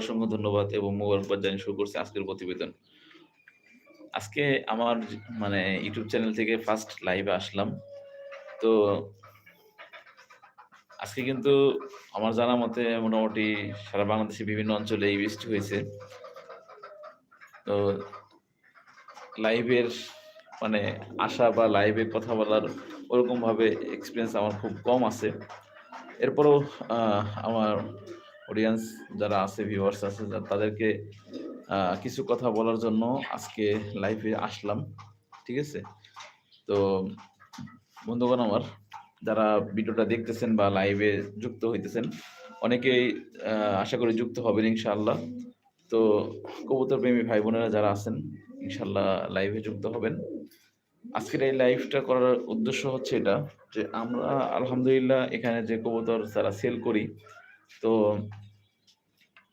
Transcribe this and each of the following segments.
অসংখ্য ধন্যবাদ এবং মোবারকবাদ জানিয়ে শুরু করছি আজকের প্রতিবেদন। আজকে আমার মানে ইউটিউব চ্যানেল থেকে ফার্স্ট লাইভে আসলাম। তো আজকে কিন্তু আমার জানা মতে মোটামুটি সারা বাংলাদেশে বিভিন্ন অঞ্চলে এই বৃষ্টি হয়েছে। তো লাইভের মানে আসা বা লাইভে কথা বলার ওরকমভাবে এক্সপিরিয়েন্স আমার খুব কম আছে। এরপরেও আমার অডিয়েন্স যারা আছে, ভিউয়ার্স আছে তাদেরকে কিছু কথা বলার জন্য আজকে লাইভে আসলাম। ঠিক আছে? তো বন্ধুগণ আমার যারা ভিডিওটা দেখতেছেন বা লাইভে যুক্ত হইতেছেন, অনেকেই আশা করি যুক্ত হবেন ইনশাআল্লাহ। তো কবুতর প্রেমী ভাই বোনেরা যারা আছেন, ইনশাল্লাহ লাইভে যুক্ত হবেন। আজকের এই লাইভটা করার উদ্দেশ্য হচ্ছে এটা যে আমরা আলহামদুলিল্লাহ এখানে যে কবুতর যারা সেল করি, তো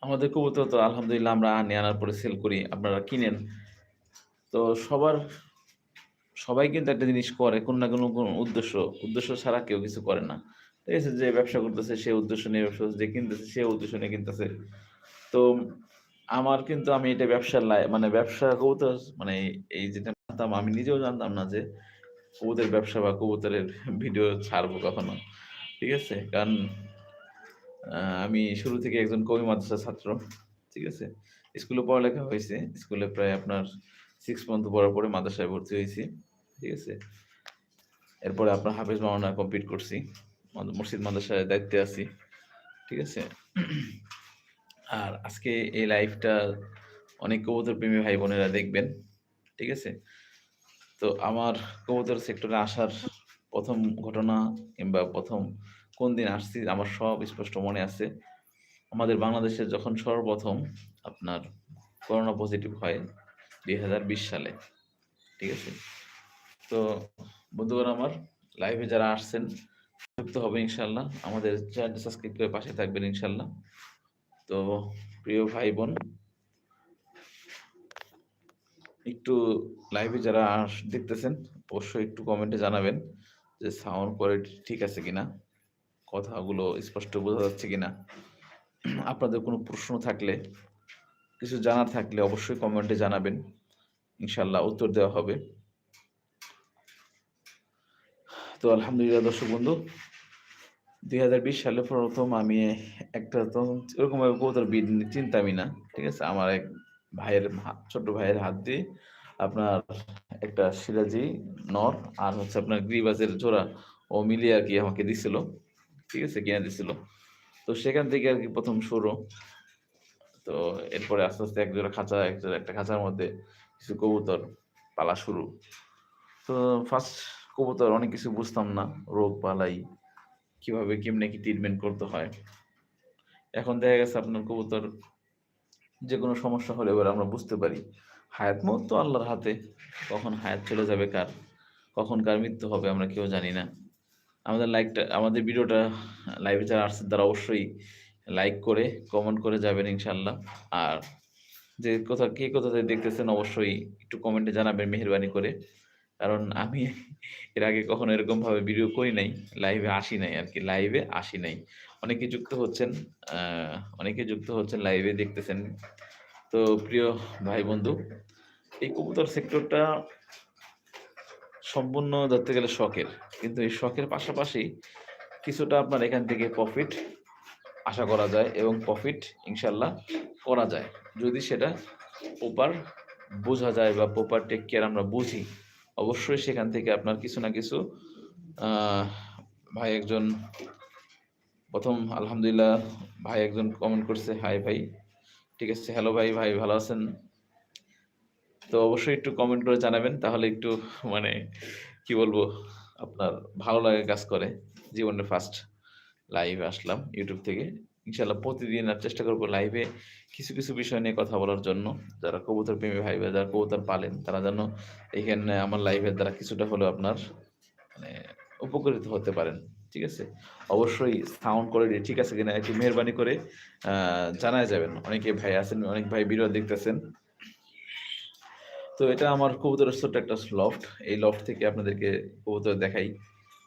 আমাদের কবুতর তো আলহামদুলিল্লাহ আমরা আনি, আনার পরে সেল করি। আপনারা কিনেন। তো সবার সবাই কিন্তু একটা জিনিস করে কোন না কোন, কোন উদ্দেশ্য, উদ্দেশ্য ছাড়া কেউ কিছু করে না। ঠিক আছে? যে ব্যবসা করতেছে সে উদ্দেশ্য নিয়ে ব্যবসা যে কিনতেছে সে উদ্দেশ্য নিয়ে কিনতেছে। তো আমার কিন্তু আমি এটা ব্যবসার লাই মানে ব্যবসা কবুতর মানে এই যেটা জানতাম আমি নিজেও জানতাম না যে কবুতরের ব্যবসা বা কবুতরের ভিডিও ছাড়বো কখনো। ঠিক আছে? কারণ আমি শুরু থেকে একজন কবি মাদ্রাসার ছাত্র। ঠিক আছে? স্কুলে পড়ালেখা হয়েছে স্কুলে প্রায় আপনার সিক্স পর্যন্ত পড়ার পরে মাদ্রাসায় ভর্তি হয়েছি, ঠিক আছে? এরপরে আপনার হাফেজ মাওলানা কমপ্লিট করছি। মসজিদ মাদ্রাসায় দায়িত্বে আছি। ঠিক আছে? আর আজকে এই লাইভটা অনেক কবুতর প্রেমী ভাই বোনেরা দেখবেন। ঠিক আছে? তো আমার কবুতর সেক্টরে আসার প্রথম ঘটনা কিংবা ১ম কোন দিন আসছি, আমার সব স্পষ্ট মনে আছে। আমাদের বাংলাদেশে যখন সর্বপ্রথম আপনার করোনা পজিটিভ হয় ২০২০ সালে। ঠিক আছে? তো বন্ধুগণ আমার লাইভে যারা আসছেন, যুক্ত হবে ইনশাল্লাহ আমাদের চ্যানেলটা সাবস্ক্রাইব করে পাশে থাকবেন ইনশাল্লাহ তো প্রিয় ভাই বোন একটু লাইভে যারা দেখতেছেন, অবশ্যই একটু কমেন্টে জানাবেন যে সাউন্ড কোয়ালিটি ঠিক আছে কিনা? কথাগুলো স্পষ্ট বোঝা যাচ্ছে কিনা? আপনাদের কোনো প্রশ্ন থাকলে, কিছু জানার থাকলে অবশ্যই কমেন্টে জানাবেন। ইনশাল্লাহ উত্তর দেওয়া হবে। তো আলহামদুলিল্লাহ দর্শক বন্ধু ২০২০ সালে প্রথম আমি একটা তখন ওরকমভাবে কবুতর ব্রিড চিনতামই না। ঠিক আছে? আমার এক ভাইয়ের ছোট ভাইয়ের হাত দিয়ে আপনার একটা সিরাজি নর আর হচ্ছে আপনার গিরিবাজের জোড়া ও মিলিয়ে আর কি আমাকে দিছিল। ঠিক আছে? কিনে দিছিল। তো সেখান থেকে আর কি প্রথম শুরু। তো এরপরে আস্তে, আস্তে এক জোড়া খাঁচা, এক জোড়া একটা খাঁচার মধ্যে কিছু কবুতর পালা শুরু। তো ফার্স্ট কবুতর অনেক কিছু বুঝতাম না। রোগ বালাই কীভাবে কেমনে কি ট্রিটমেন্ট করতে হয়। এখন দেখা গেছে আপনার কবুতর যে কোনো সমস্যা হলে এবার আমরা বুঝতে পারি। হায়াত মউত তো আল্লাহর হাতে। কখন হায়াত চলে যাবে কার, কখন কার মৃত্যু হবে আমরা কেউ জানি না। আমাদের লাইকটা আমাদের ভিডিওটা লাইভে যারা আসছেন তারা অবশ্যই লাইক করে কমেন্ট করে যাবেন ইনশাল্লাহ আর যে কোথা কে কোথা থেকে দেখতেছেন অবশ্যই একটু কমেন্টে জানাবেন মেহেরবানি করে। কারণ আমি এর আগে কখনো এরকমভাবে ভিডিও করি নাই। লাইভে আসি নাই আর কি লাইভে আসি নাই। অনেকে যুক্ত হচ্ছেন, অনেকে যুক্ত হচ্ছেন লাইভে দেখতেছেন। তো প্রিয় ভাই বন্ধু, এই কবুতর সেক্টরটা সম্পূর্ণ ধরতে গেলে শখের। কিন্তু এই শখের পাশাপাশি কিছুটা আপনার এখান থেকে প্রফিট আশা করা যায় এবং প্রফিট ইনশাআল্লাহ করা যায়। যদি সেটা প্রপার বোঝা যায় বা প্রপার টেক কেয়ার আমরা বুঝি, অবশ্যই সেখান থেকে আপনার কিছু না কিছু ভাই একজন প্রথম আলহামদুলিল্লাহ ভাই একজন কমেন্ট করছে, "হাই ভাই।" ঠিক আছে? হ্যালো ভাই, ভাই ভালো আছেন? তো অবশ্যই একটু কমেন্ট করে জানাবেন। তাহলে একটু মানে কি বলব? আপনার ভালো লাগে কাজ করে। জীবনের ফার্স্ট লাইভে আসলাম ইউটিউব থেকে। ইনশাল্লাহ প্রতিদিন আর চেষ্টা করব লাইভে কিছু, কিছু বিষয় নিয়ে কথা বলার জন্য। যারা কবুতর প্রেমী ভাই যারা কবুতর পালেন তারা যেন এখানে আমার লাইভের দ্বারা কিছুটা হলেও আপনার মানে উপকৃত হতে পারেন। ঠিক আছে? অবশ্যই সাউন্ড কোয়ালিটি ঠিক আছে কিনা একটু মেহরবানি করে জানায় যাবেন। অনেকে ভাই আছেন, অনেক ভাই ভিডিও দেখতেছেন। তো এটা আমার কবুতরের ছোট্ট একটা লফট। এই লফট থেকে আপনাদেরকে কবুতর দেখাই।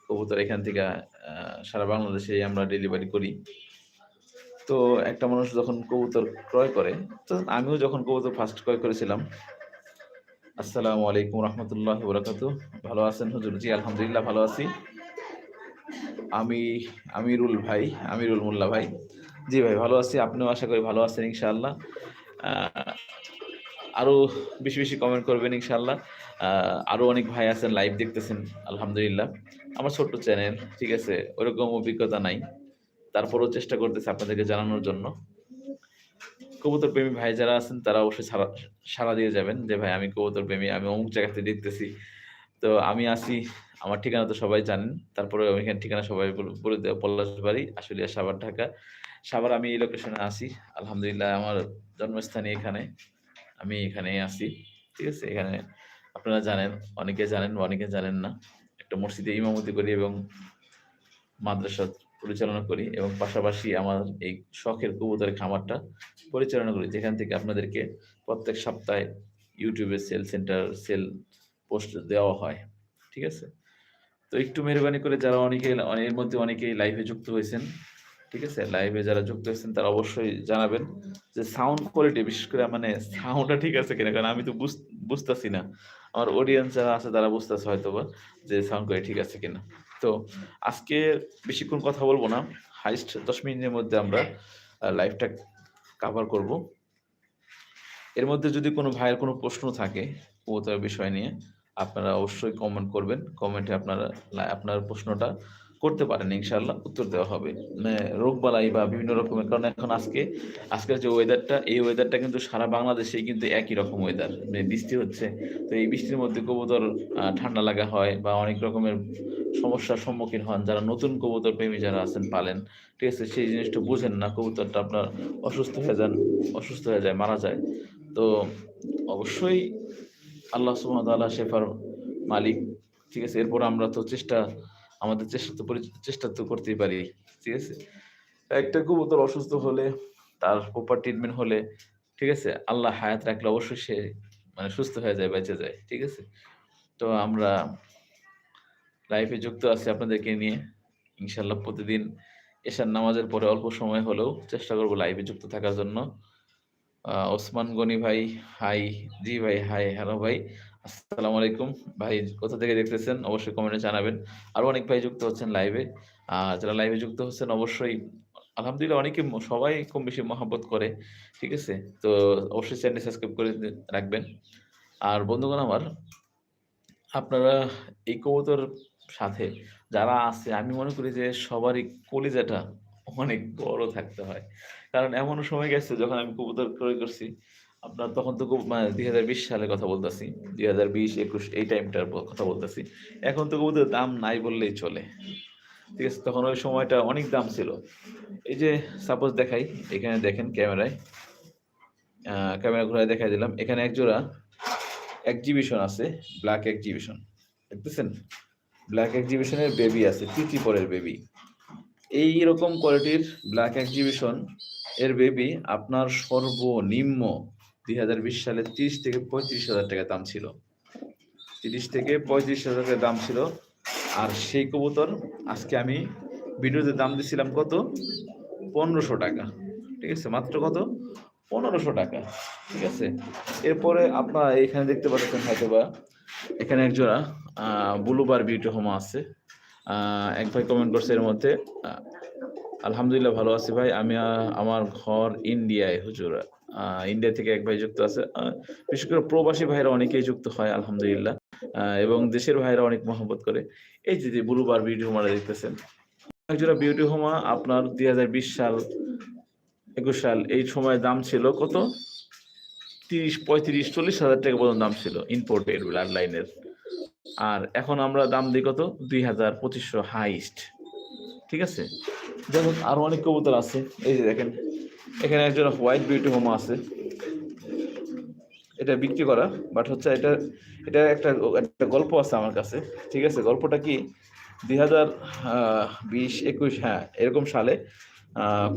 কবুতর এখান থেকে সারা বাংলাদেশে আমরা ডেলিভারি করি। তো একটা মানুষ যখন কবুতর ক্রয় করে, তো আমিও যখন কবুতর ফার্স্ট ক্রয় করেছিলাম, আসসালামু আলাইকুম রহমতুল্লাহ বরাকাতু ভালো আছেন হুজুর জি, আলহামদুলিল্লাহ ভালো আছি আমি আমিরুল ভাই, আমিরুল মোল্লা ভাই জি ভাই, ভালো আছি আপনিও আশা করি ভালো আছেন ইনশাআল্লাহ আহ, আরও বেশি বেশি কমেন্ট করবেন ইনশাল্লাহ আহ, আরও অনেক ভাই আছেন লাইভ দেখতেছেন আলহামদুলিল্লাহ। আমার ছোট্ট চ্যানেল ঠিক আছে? ওরকম অভিজ্ঞতা নাই। তারপরেও চেষ্টা করতেছি আপনাদেরকে জানানোর জন্য। কবুতর প্রেমী ভাই যারা আছেন তারা অবশ্যই সারা সারা দিয়ে যাবেন যে ভাই আমি কবুতর প্রেমী আমি অমুক জায়গাতে দেখতেছি। তো আমি আসি আমার ঠিকানা তো সবাই জানেন। তারপরে আমি এখানে ঠিকানা সবাই বলে- দেওয়া পলাশবাড়ি আশুলিয়া সাভার ঢাকা। সাভার আমি এই লোকেশনে আসি আলহামদুলিল্লাহ আমার জন্মস্থানে এখানে। আমি এখানে আসি ঠিক আছে? এখানে আপনারা জানেন, অনেকে জানেন অনেকে জানেন না, একটা মসজিদে ইমামতি করি এবং মাদ্রাসা পরিচালনা করি এবং পাশাপাশি আমার এই শখের কবুতরের খামারটা পরিচালনা করি। যেখান থেকে আপনাদেরকে প্রত্যেক সপ্তাহে ইউটিউবে সেল সেন্টার, সেল পোস্ট দেওয়া হয়, ঠিক আছে? তো একটু মেহরবানি করে যারা অনেকে, এর মধ্যে অনেকেই লাইভে যুক্ত হয়েছেন ঠিক আছে? লাইভে যারা যুক্ত হয়েছেন তারা অবশ্যই জানাবেন যে সাউন্ড কোয়ালিটি বিশেষ করে মানে সাউন্ডটা ঠিক আছে কিনা? কারণ আমি তো বুঝ- বুঝতাছি না। আমার অডিয়েন্স যারা আছে তারা বুঝতেছে হয়তো বা যে সাউন্ড কোয়ালিটি ঠিক আছে কিনা। তো আজকে বেশিক্ষণ কথা বলব না। হাইস্ট দশ মিনিটের মধ্যে আমরা লাইভটা কাভার করব। এর মধ্যে যদি কোনো ভাইয়ের কোনো প্রশ্ন থাকে কবুতর বিষয় নিয়ে, আপনারা অবশ্যই কমেন্ট করবেন। কমেন্টে আপনারা, আপনার প্রশ্নটা করতে পারেন ইনশাল্লাহ উত্তর দেওয়া হবে। মানে রোগবালাই বা বিভিন্ন রকমের কারণ এখন আজকে, আজকের যে ওয়েদারটা এই ওয়েদারটা কিন্তু সারা বাংলাদেশেই কিন্তু একই রকম ওয়েদার মানে বৃষ্টি হচ্ছে, তো এই বৃষ্টির মধ্যে কবুতর ঠান্ডা লাগা হয় বা অনেক রকমের সমস্যার সম্মুখীন হন, যারা নতুন কবুতর প্রেমী যারা আছেন, পালেন, ঠিক আছে? সেই জিনিসটা বুঝেন না, কবুতরটা আপনার অসুস্থ হয়ে যান, অসুস্থ হয়ে যায়, মারা যায়। তো অবশ্যই আল্লাহ ওয়া শেফার মালিক, ঠিক আছে? এরপর আমরা তো চেষ্টা আমাদের চেষ্টা তো চেষ্টা তো করতেই পারি, ঠিক আছে? একটা কবুতর অসুস্থ হলে, তার প্রপার ট্রিটমেন্ট হলে, ঠিক আছে? আল্লাহ হায়াত রাখলে অবশ্যই সে মানে সুস্থ হয়ে যায়, বেঁচে যায়, ঠিক আছে? তো আমরা লাইফে যুক্ত আছি আপনাদেরকে নিয়ে। ইনশাল্লাহ প্রতিদিন এশার নামাজের পরে অল্প সময় হলেও চেষ্টা করব লাইভে যুক্ত থাকার জন্য। ওসমান গনি ভাই হাই জি ভাই হাই হ্যালো ভাই। আসসালামু আলাইকুম। ভাই, কোথা থেকে দেখতেছেন? অবশ্যই কমেন্টে জানাবেন। আরও অনেক ভাই যুক্ত হচ্ছেন লাইভে আর যারা লাইভে যুক্ত হচ্ছেন, অবশ্যই আলহামদুলিল্লাহ অনেকে সবাই কম বেশি মহাব্বত করে, ঠিক আছে? তো অবশ্যই চ্যানেল সাবস্ক্রাইব করে রাখবেন। আর বন্ধুগণ আমার, আপনারা এই কবুতর সাথে যারা আছে, আমি মনে করি যে সবারই কলিজাটা অনেক বড় থাকতে হয়। কারণ এমন সময় গেছে যখন আমি কবুতর ক্রয় করছি আপনার তখন তো মানে দুই হাজার বিশ সালের কথা বলতেছি। দুই হাজার বিশ, একুশ, এই টাইমটার কথা বলতেছি। এখন তো কবুতর দাম নাই বললেই চলে। ঠিক আছে, তখন ওই সময়টা অনেক দাম ছিল। এই যে সাপোজ দেখাই, এখানে দেখেন ক্যামেরায়। ক্যামেরা ঘুরায় দেখাই দিলাম। এখানে এক জোড়া এক্সিবিশন আছে ব্ল্যাক এক্সিবিশন দেখতেছেন? ব্ল্যাক এক্সিবিশনের বেবি আছে পরের বেবি এই রকম কোয়ালিটির ব্ল্যাক এক্সিবিশন এর বেবি আপনার সর্বনিম্ন দুই হাজার বিশ সালে তিরিশ থেকে পঁয়ত্রিশ হাজার টাকা দাম ছিল। তিরিশ থেকে পঁয়ত্রিশ হাজার টাকা দাম ছিল। আর সেই কবুতর আজকে আমি ভিডিওতে দাম দিছিলাম কত? পনেরোশো টাকা। ঠিক আছে? মাত্র কত? পনেরোশো টাকা। ঠিক আছে? এরপরে আপনারা এখানে দেখতে পাচ্ছেন হয়তো বা এখানে এক জোড়া বুলুবার বিউটি হোমা আছে। এক ভাই কমেন্ট করছে এর মধ্যে আলহামদুলিল্লাহ ভালো আছি ভাই। আমি আমার ঘর ইন্ডিয়ায়, হুজুর। ইন্ডিয়া থেকে এক ভাই যুক্ত আছে। বিশেষ করে প্রবাসী ভাইরা অনেকেই যুক্ত হয়, আলহামদুলিল্লাহ। এবং দেশের ভাইরা অনেক মহব্বত করে। এই যে বুলুবার বিউটি হোমারা দেখতেছেন। একজোড়া বিউটি হোমা আপনার দুই হাজার বিশ সাল, একুশ সাল, এই সময় দাম ছিল কত? তিরিশ, পঁয়ত্রিশ, চল্লিশ হাজার টাকা পর্যন্ত দাম ছিল ইম্পোর্টেড লাইনের আর এখন আমরা দাম দিই কত? দুই হাজার পঁচিশশো হাইস্ট ঠিক আছে? হোক, আরও অনেক কবুতর আছে। এই যে দেখেন এখানে একজন হোয়াইট বিউটি হোম আছে। এটা বিক্রি করা বাট হচ্ছে এটা এটা একটা একটা গল্প আছে আমার কাছে, ঠিক আছে? গল্পটা কি? দুই হাজার বিশ একুশ হ্যাঁ এরকম সালে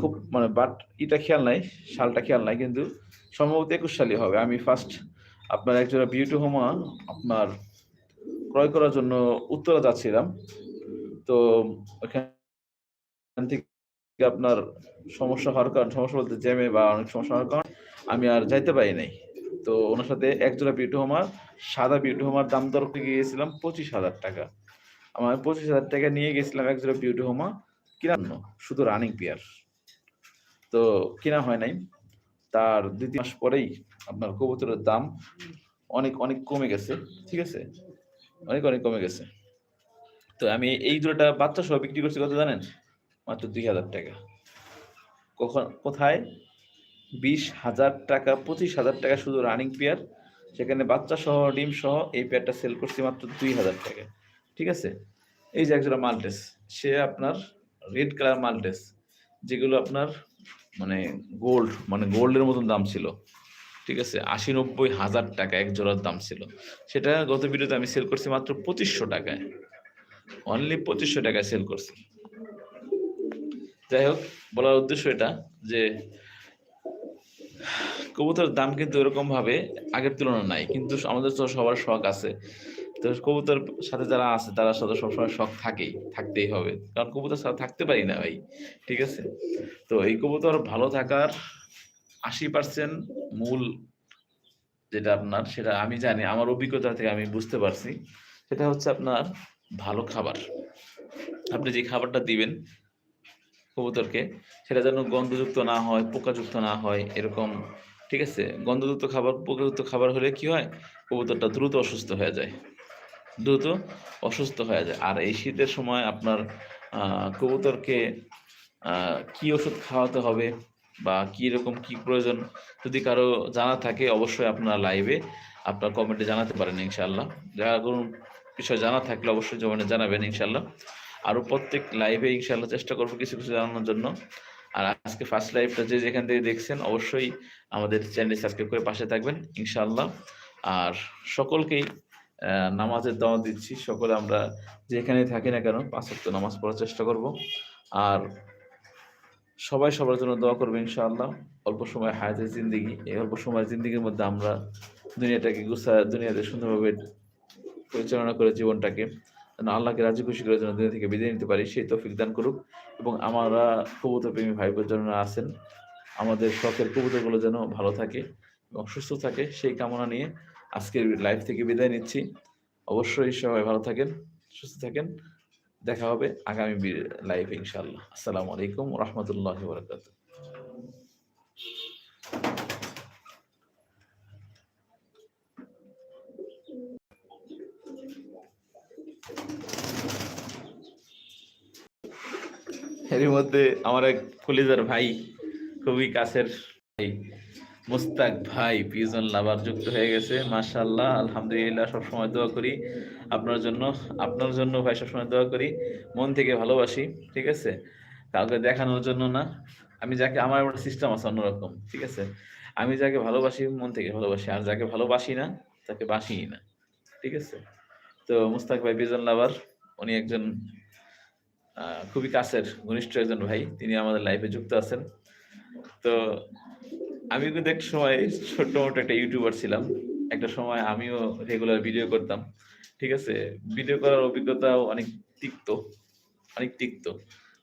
খুব মানে বাট এটা খেয়াল নাই, সালটা খেয়াল নাই, কিন্তু সম্ভবত একুশ সালই হবে। আমি ফার্স্ট আপনার একজোড়া বিউটি হোমা আপনার ক্রয় করার জন্য উত্তরা যাচ্ছিলাম। তো ওখান থেকে আপনার সমস্যা হওয়ার কারণ সমস্যা বলতে জ্যামে বা অনেক সমস্যা হওয়ার কারণ আমি আর যাইতে পারি নাই। তো ওনার সাথে এক জোড়া বিউটি হোমার সাদা বিউটি হোমার দাম দর গিয়েছিলাম পঁচিশ হাজার টাকা। আমার পঁচিশ হাজার টাকা নিয়ে গেছিলাম এক জোড়া বিউটি হোমা কিনা না, শুধু রানিং পেয়ার তো কিনা হয় নাই তার দুই তিন মাস পরেই আপনার কবুতরের দাম অনেক অনেক কমে গেছে ঠিক আছে? অনেক অনেক কমে গেছে। তো আমি এই জোড়াটা বাচ্চা সহ বিক্রি করছি কত জানেন? মাত্র দুই হাজার টাকা। কখন, কোথায়? বিশ হাজার টাকা, পঁচিশ হাজার টাকা শুধু রানিং পেয়ার সেখানে বাচ্চা সহ, ডিম সহ এই পেয়ারটা সেল করছি মাত্র দুই হাজার টাকা। ঠিক আছে? এই যে একজোড়া মাল্টেস, সে আপনার রেড কালার মাল্টেস, যেগুলো আপনার মানে গোল্ড মানে গোল্ডের মতন দাম ছিল। ঠিক আছে? আশি নব্বই হাজার টাকা এক জোড়ার দাম ছিল। সেটা গত ভিডিওতে আমি সেল করছি মাত্র পঁচিশশো টাকায়। অনলি পঁচিশশো টাকায় সেল করছি। যাই হোক, বলার উদ্দেশ্য এটা যে কবুতরের দাম কিন্তু এরকম ভাবে আগের তুলনায় নাই, কিন্তু আমাদের তো সবার শখ আছে। তো কবুতর সাথে যারা আছে, তারা সাথে সবসময় শখ থাকেই, থাকতেই হবে। কারণ কবুতর সাথে থাকতে পারি না ভাই, ঠিক আছে? তো এই কবুতর ভালো থাকার আশি পার্সেন্ট মূল যেটা আপনার, সেটা আমি জানি, আমার অভিজ্ঞতা থেকে আমি বুঝতে পারছি। সেটা হচ্ছে আপনার ভালো খাবার। আপনি যে খাবারটা দিবেন কবুতরকে, সেটা যেন গন্ধযুক্ত না হয়, পোকাযুক্ত না হয়, এরকম, ঠিক আছে? গন্ধযুক্ত খাবার, পোকাযুক্ত খাবার হলে কি হয়? কবুতরটা দ্রুত অসুস্থ হয়ে যায়। দ্রুত অসুস্থ হয়ে যায়। আর এই শীতের সময় আপনার কবুতরকে কি ওষুধ খাওয়াতে হবে বা কি রকম কি প্রয়োজন যদি কারও জানা থাকে, অবশ্যই আপনার লাইভে আপনার কমেন্টে জানাতে পারেন ইনশাল্লাহ যারা কোনো বিষয় জানা থাকলে অবশ্যই জমানে জানাবেন ইনশাল্লাহ আরও প্রত্যেক লাইভে ইনশাল্লাহ চেষ্টা করব কিছু কিছু জানানোর জন্য। আর আজকে ফার্স্ট লাইভটা যে যেখান থেকে দেখছেন, অবশ্যই আমাদের চ্যানেল সাবস্ক্রাইব করে পাশে থাকবেন ইনশাল্লাহ আর সকলকেই নামাজের দাওয়াত দিচ্ছি। সকলে আমরা যেখানে থাকি না কেন, পাঁচ ওয়াক্ত নামাজ পড়ার চেষ্টা করব। আর সবাই সবার জন্য দোয়া করবে ইনশাআল্লাহ। অল্প সময় হায়াতের জিন্দিগি, এই অল্প সময়ের জিন্দিগির মধ্যে আমরা দুনিয়াটাকে গুছা দুনিয়াতে সুন্দরভাবে পরিচালনা করে জীবনটাকে যেন আল্লাহকে রাজি খুশি করে যেন দুনিয়া থেকে বিদায় নিতে পারি, সেই তৌফিক দান করুক। এবং আমরা কবুতর প্রেমী ভাই যারা আছেন, আমাদের শখের কবুতরগুলো যেন ভালো থাকে এবং সুস্থ থাকে, সেই কামনা নিয়ে আজকের লাইভ থেকে বিদায় নিচ্ছি। অবশ্যই সবাই ভালো থাকেন, সুস্থ থাকেন। দেখা হবে আগামী লাইভে ইনশাআল্লাহ। আসসালামু আলাইকুম রহমতুল্লাহ বরকাত এর মধ্যে আমার এক কলিজার ভাই, খুবই কাছের ভাই, মুস্তাক ভাই পিজন লাভার যুক্ত হয়ে গেছে। মাশাআল্লাহ, আলহামদুলিল্লাহ, সবসময় দোয়া করি আপনার জন্য আপনার জন্য ভাই, সবসময় দোয়া করি। মন থেকে ভালোবাসি, ঠিক আছে? কাউকে দেখানোর জন্য না। আমি যাকে, আমার একটা সিস্টেম আছে অন্যরকম, ঠিক আছে? আমি যাকে ভালোবাসি, মন থেকে ভালোবাসি, আর যাকে ভালোবাসি না, তাকে বাসি না, ঠিক আছে? তো মুস্তাক ভাই পিজন লাভার, উনি একজন খুবই কাছের ঘনিষ্ঠ একজন ভাই, তিনি আমাদের লাইফে যুক্ত আছেন। তো আমি কিন্তু এক সময় ছোট্ট মোটো একটা ইউটিউবার ছিলাম। একটা সময় আমিও রেগুলার ভিডিও করতাম, ঠিক আছে? ভিডিও করার অভিজ্ঞতাও অনেক তিক্ত অনেক তিক্ত,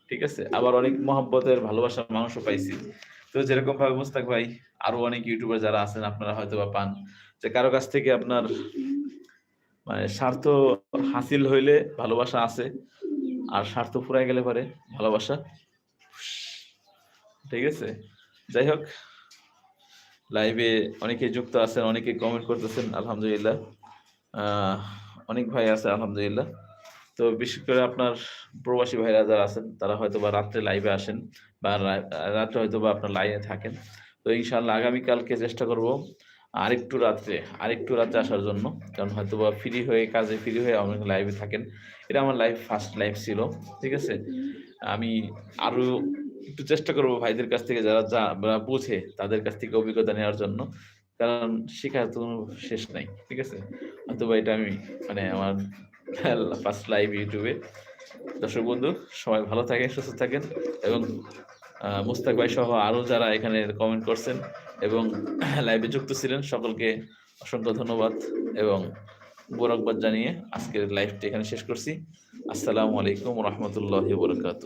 ঠিক আছে? আবার অনেক মহব্বতের ভালোবাসার মানুষও পাইছি। তো যেরকম ভাবে মুস্তাক ভাই, আরও অনেক ইউটিউবার যারা আছেন, আপনারা হয়তো বা পান। যে কারও কাছ থেকে আপনার মানে স্বার্থ হাসিল হইলে ভালোবাসা আছে। আর স্বার্থ ফুরাই গেলে পরে ভালোবাসা। ঠিক আছে? যাই হোক লাইভে অনেকে যুক্ত আছেন অনেকে কমেন্ট করতেছেন আলহামদুলিল্লাহ। আহ, অনেক ভাই আছে আলহামদুলিল্লাহ। তো বিশেষ করে আপনার প্রবাসী ভাইরা যারা আছেন তারা হয়তো বা রাত্রে লাইভে আসেন বা রাত্রে হয়তো বা আপনার লাইনে থাকেন। তো ইনশাল্লাহ আগামীকালকে চেষ্টা করব আরেকটু রাত্রে আরেকটু রাত্রে আসার জন্য। কারণ হয়তো বা ফ্রি হয়ে, কাজে ফ্রি হয়ে অনেক লাইভে থাকেন। এটা আমার লাইফ ফার্স্ট লাইফ ছিল, ঠিক আছে? আমি আরও একটু চেষ্টা করব ভাইদের কাছ থেকে যারা যা বোঝে তাদের কাছ থেকে অভিজ্ঞতা নেওয়ার জন্য। কারণ শেখার তো কোনো শেষ নাই, ঠিক আছে? অথবা এটা আমি মানে আমার ফার্স্ট লাইভ ইউটিউবে দর্শক বন্ধু, সবাই ভালো থাকেন, সুস্থ থাকেন এবং মুস্তাক ভাই সহ আরও যারা এখানে কমেন্ট করছেন এবং লাইভে যুক্ত ছিলেন। সকলকে অসংখ্য ধন্যবাদ এবং মোবারকবাদ জানিয়ে আজকের লাইভটি এখানে শেষ করছি। আসসালামু আলাইকুম রহমতুল্লাহ বরকাত